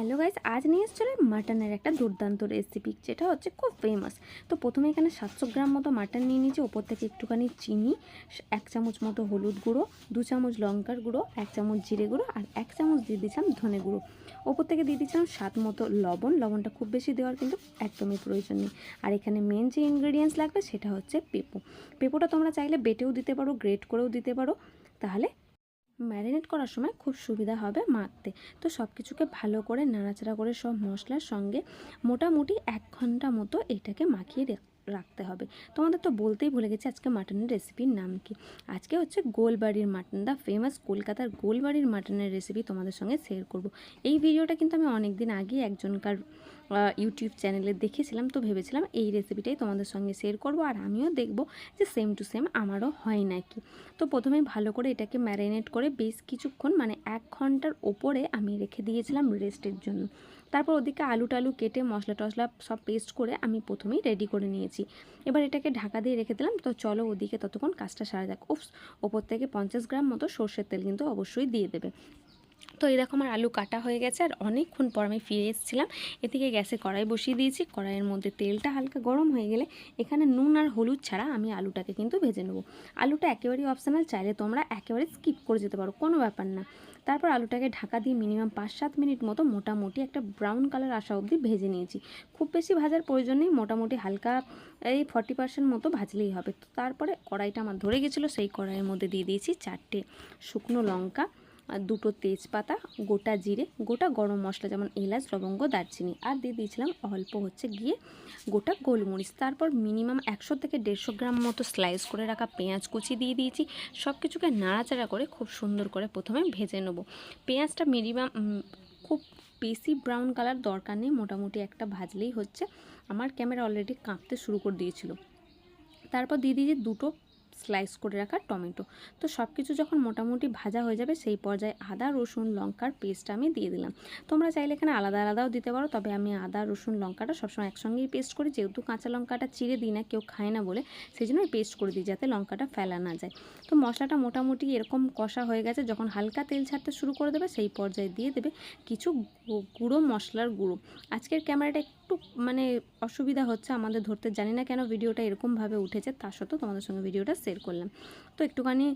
Hello guys, আজ নিয়ে এসেছিল মাটনের একটা দুর্দান্ত রেসিপি যেটা হচ্ছে খুব ফেমাস তো প্রথমে এখানে সাতশো গ্রাম মতো মাটন নিয়ে নিয়েছি, ওপর থেকে একটুখানি চিনি, এক চামচ মতো হলুদ গুঁড়ো, দু চামচ লঙ্কার গুঁড়ো, এক চামচ জিরে গুঁড়ো, আর এক চামচ দিয়ে দিয়েছিলাম ধনে গুঁড়ো। ওপর থেকে দিয়ে দিয়েছিলাম স্বাদ মতো লবণ, লবণটা খুব বেশি দেওয়ার কিন্তু একদমই প্রয়োজন নেই। আর এখানে মেন যে ইনগ্রেডিয়েন্টস লাগবে সেটা হচ্ছে পেঁপো। পেঁপোটা তোমরা চাইলে বেটেও দিতে পারো গ্রেট করেও দিতে পারো। তাহলে ম্যারিনেট করার সময় খুব সুবিধা হবে মাখতে। তো সব কিছুকে ভালো করে নাড়াচাড়া করে সব মশলার সঙ্গে মোটামুটি এক ঘণ্টা মতো এটাকে মাখিয়ে রাখতে হবে। তোমাদের তো বলতেই ভুলে গেছি আজকে মাটনের রেসিপির নাম কি। আজকে হচ্ছে গোলবাড়ির মাটন দ্য ফেমাস কলকাতার গোলবাড়ির মাটনের রেসিপি তোমাদের সঙ্গে শেয়ার করব। এই ভিডিওটা কিন্তু আমি অনেক দিন আগে একজনকার ইউটিউব চ্যানেলে দেখেছিলাম, তো ভেবেছিলাম এই রেসিপিটাই তোমাদের সঙ্গে শেয়ার করব। আর আমিও দেখব যে সেম টু সেম আমারও হয় নাকি। তো প্রথমে ভালো করে এটাকে ম্যারিনেট করে বেশ কিছুক্ষণ মানে এক ঘণ্টার ওপরে আমি রেখে দিয়েছিলাম রেস্টের জন্য। তারপর ওদিকে আলু টালু কেটে মশলা টশলা সব পেস্ট করে আমি প্রথমেই রেডি করে নিয়েছি। এবার এটাকে ঢাকা দিয়ে রেখে দিলাম, তো চলো ওদিকে ততক্ষণ কাজটা সারা যাক। ওপর থেকে পঞ্চাশ গ্রাম মতো সর্ষের তেল কিন্তু অবশ্যই দিয়ে দেবে। তো এরকম আমার আলু কাটা হয়ে গেছে, আর অনেকক্ষণ পর আমি ফিরে এসেছিলাম। এদিকে গ্যাসে কড়াই বসিয়ে দিয়েছি, কড়াইয়ের মধ্যে তেলটা হালকা গরম হয়ে গেলে এখানে নুন আর হলুদ ছাড়া আমি আলুটাকে কিন্তু ভেজে নেব। আলুটা একেবারেই অপশনাল চাইলে তোমরা একেবারে স্কিপ করে যেতে পারো, কোনো ব্যাপার না। তারপর আলুটাকে ঢাকা দিয়ে মিনিমাম পাঁচ সাত মিনিট মতো মোটামুটি একটা ব্রাউন কালার আসা অবধি ভেজে নিয়েছি। খুব বেশি ভাজার প্রয়োজন নেই, মোটামুটি হালকা এই ফর্টি পার্সেন্ট মতো ভাজলেই হবে। তো তারপরে কড়াইটা আমার ধরে গেছিল, সেই কড়াইয়ের মধ্যে দিয়ে দিয়েছি চারটে শুকনো লঙ্কা আর দুটো তেজপাতা, গোটা জিরে, গোটা গরম মশলা যেমন এলাচ, লবঙ্গ, দারচিনি আর দিয়ে দিয়েছিলাম অল্প হচ্ছে গিয়ে গোটা গোলমরিচ। তারপর মিনিমাম একশো থেকে দেড়শো গ্রাম মতো স্লাইস করে রাখা পেঁয়াজ কুচি দিয়ে দিয়েছি। সব কিছুকে নাড়াচাড়া করে খুব সুন্দর করে প্রথমে ভেজে নেব। পেঁয়াজটা মিনিমাম খুব বেশি ব্রাউন কালার দরকার নেই, মোটামুটি একটা ভাজলেই হচ্ছে। আমার ক্যামেরা অলরেডি কাঁপতে শুরু করে দিয়েছিল। তারপর দিয়ে দিয়েছি দুটো স্লাইস করে রাখা টমেটো। তো সব কিছু যখন মোটামুটি ভাজা হয়ে যাবে, সেই পর্যায়ে আদা, রসুন, লঙ্কার পেস্ট আমি দিয়ে দিলাম। তোমরা চাইলে এখানে আলাদা আলাদাও দিতে পারো, তবে আমি আদা, রসুন, লঙ্কাটা সবসময় একসঙ্গেই পেস্ট করি। যেহেতু কাঁচা লঙ্কাটা চিড়ে দিই না, কেউ খায় না বলে সেই জন্য পেস্ট করে দিই যাতে লঙ্কাটা ফেলা না যায়। তো মশলাটা মোটামুটি এরকম কষা হয়ে গেছে, যখন হালকা তেল ছাড়তে শুরু করে দেবে, সেই পর্যায়ে দিয়ে দেবে কিছু গুঁড়ো মশলার গুঁড়ো। আজকের ক্যামেরাটা একটু মানে অসুবিধা হচ্ছে আমাদের ধরতে। জানি না কেন ভিডিওটা এরকমভাবে উঠেছে, তা সত্ত্বেও তোমাদের সঙ্গে ভিডিওটা শেয়ার করলাম। তো একটুখানি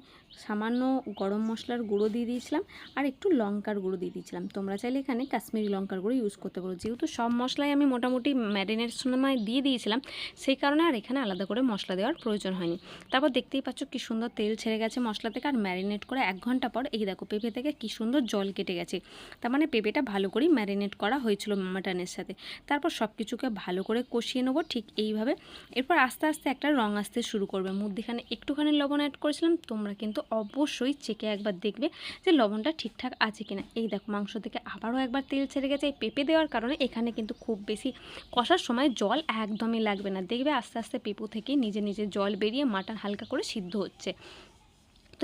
সামান্য গরম মশলার গুঁড়ো দিয়ে দিয়েছিলাম আর একটু লঙ্কার গুঁড়ো দিয়ে দিয়েছিলাম। তোমরা চাইলে এখানে কাশ্মীরি লঙ্কার গুঁড়ো ইউজ করতে পারো। যেহেতু সব মশলাই আমি মোটামুটি ম্যারিনেট সময় দিয়ে দিয়েছিলাম, সেই কারণে আর এখানে আলাদা করে মশলা দেওয়ার প্রয়োজন হয়নি। তারপর দেখতেই পাচ্ছ কি সুন্দর তেল ছেড়ে গেছে মশলা থেকে আর ম্যারিনেট করে এক ঘণ্টা পর এই দেখো পেঁপে থেকে কি সুন্দর জল কেটে গেছে। তার মানে পেঁপেটা ভালো করেই ম্যারিনেট করা হয়েছিল মাটনের সাথে। তারপর সব কিছুকে ভালো করে কষিয়ে নেব, ঠিক এইভাবে। এরপর আস্তে আস্তে একটা রং আসতে শুরু করবে। মধ্যেখানে একটুখানি লবণ অ্যাড করেছিলাম, তোমরা কিন্তু অবশ্যই চেকে একবার দেখবে যে লবণটা ঠিকঠাক আছে কিনা। এই দেখো, মাংস থেকে আবারও একবার তেল ছেড়ে গেছে। এই পেঁপে দেওয়ার কারণে এখানে কিন্তু খুব বেশি কষার সময় জল একদমই লাগবে না। দেখবে আস্তে আস্তে পেঁপু থেকে নিজে নিজে জল বেরিয়ে মাটন হালকা করে সিদ্ধ হচ্ছে।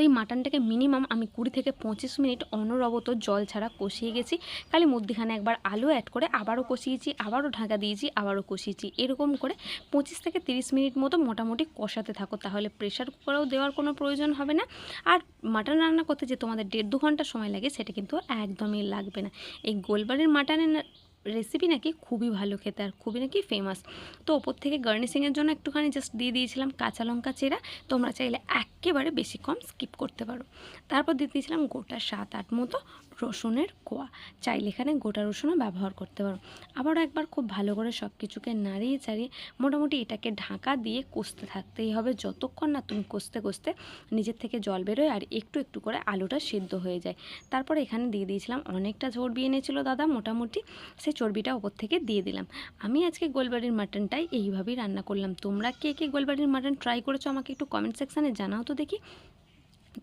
এই মাটনটাকে মিনিমাম আমি কুড়ি থেকে পঁচিশ মিনিট অনরবত জল ছাড়া কষিয়ে গেছি। খালি মধ্যখানে একবার আলু অ্যাড করে আবারও কষিয়েছি, আবারও ঢাকা দিয়েছি, আবারও কষিয়েছি। এরকম করে পঁচিশ থেকে তিরিশ মিনিট মতো মোটামুটি কষাতে থাকো, তাহলে প্রেশার কুকারেও দেওয়ার কোনো প্রয়োজন হবে না। আর মাটন রান্না করতে যে তোমাদের দেড় দু ঘণ্টা সময় লাগে, সেটা কিন্তু একদমই লাগবে না। এই গোলবাড়ির মাটনের রেসিপি নাকি খুবই ভালো খেতে আর খুবই নাকি ফেমাস তো ওপর থেকে গার্নিশিংয়ের জন্য একটুখানি জাস্ট দিয়ে দিয়েছিলাম কাঁচা লঙ্কা চেরা। তোমরা চাইলে একেবারে বেশি কম স্কিপ করতে পারো। তারপর দিয়ে দিয়েছিলাম গোটা সাত আট মতো রসুনের কোয়া। চাইলে এখানে গোটা রসুনও ব্যবহার করতে পারো। আবারও একবার খুব ভালো করে সব কিছুকে নাড়িয়ে চাড়িয়ে মোটামুটি এটাকে ঢাকা দিয়ে কষতে থাকতেই হবে। যতক্ষণ না তুমি কষতে কষতে নিজের থেকে জল বেরোয় আর একটু একটু করে আলুটা সিদ্ধ হয়ে যায়। তারপরে এখানে দিয়ে দিয়েছিলাম অনেকটা ঝোড় বিয়ে এনেছিল দাদা। মোটামুটি সেই চর্বিটা ওপর থেকে দিয়ে দিলাম। আমি আজকে গোলবাড়ির মাটনটাই এইভাবেই রান্না করলাম। তোমরা কে কে গোলবাড়ির মাটন ট্রাই করেছ আমাকে একটু কমেন্ট সেকশানে জানাও তো দেখি।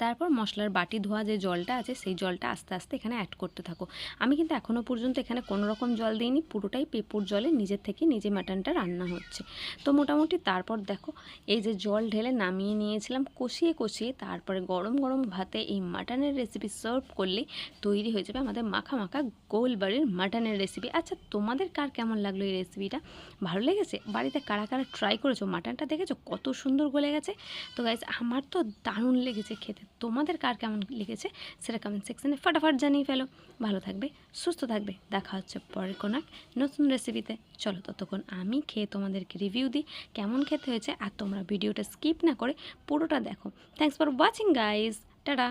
তারপর মশলার বাটি ধোয়া যে জলটা আছে, সেই জলটা আস্তে আস্তে এখানে অ্যাড করতে থাকো। আমি কিন্তু এখনও পর্যন্ত এখানে কোনো রকম জল দিইনি, পুরোটাই পেপুর জলে নিজের থেকে নিজে মাটনটা রান্না হচ্ছে। তো মোটামুটি তারপর দেখো, এই যে জল ঢেলে নামিয়ে নিয়েছিলাম, কষিয়ে কষিয়ে তারপরে গরম গরম ভাতে এই মাটনের রেসিপি সার্ভ করলেই তৈরি হয়ে যাবে আমাদের মাখা মাখা গোলবাড়ির মাটনের রেসিপি আচ্ছা তোমাদের কার কেমন লাগল এই রেসিপিটা ভালো লেগেছে? বাড়িতে কারা কারা ট্রাই করেছ? মাটনটা দেখেছ? কত সুন্দর গলে গেছে? তো গাইজ আমার তো দারুণ লেগেছে খেতে। তোমাদের কার কেমন লিখেছে সেটা কমেন্ট সেকশানে ফটাফট জানিয়ে ফেলো। ভালো থাকবে, সুস্থ থাকবে, দেখা হচ্ছে পরের কোনাক নতুন রেসিপিতে চলো ততক্ষণ আমি খেয়ে তোমাদেরকে রিভিউ দিই কেমন খেতে হয়েছে আর তোমরা ভিডিওটা স্কিপ না করে পুরোটা দেখো। Thanks for watching guys tata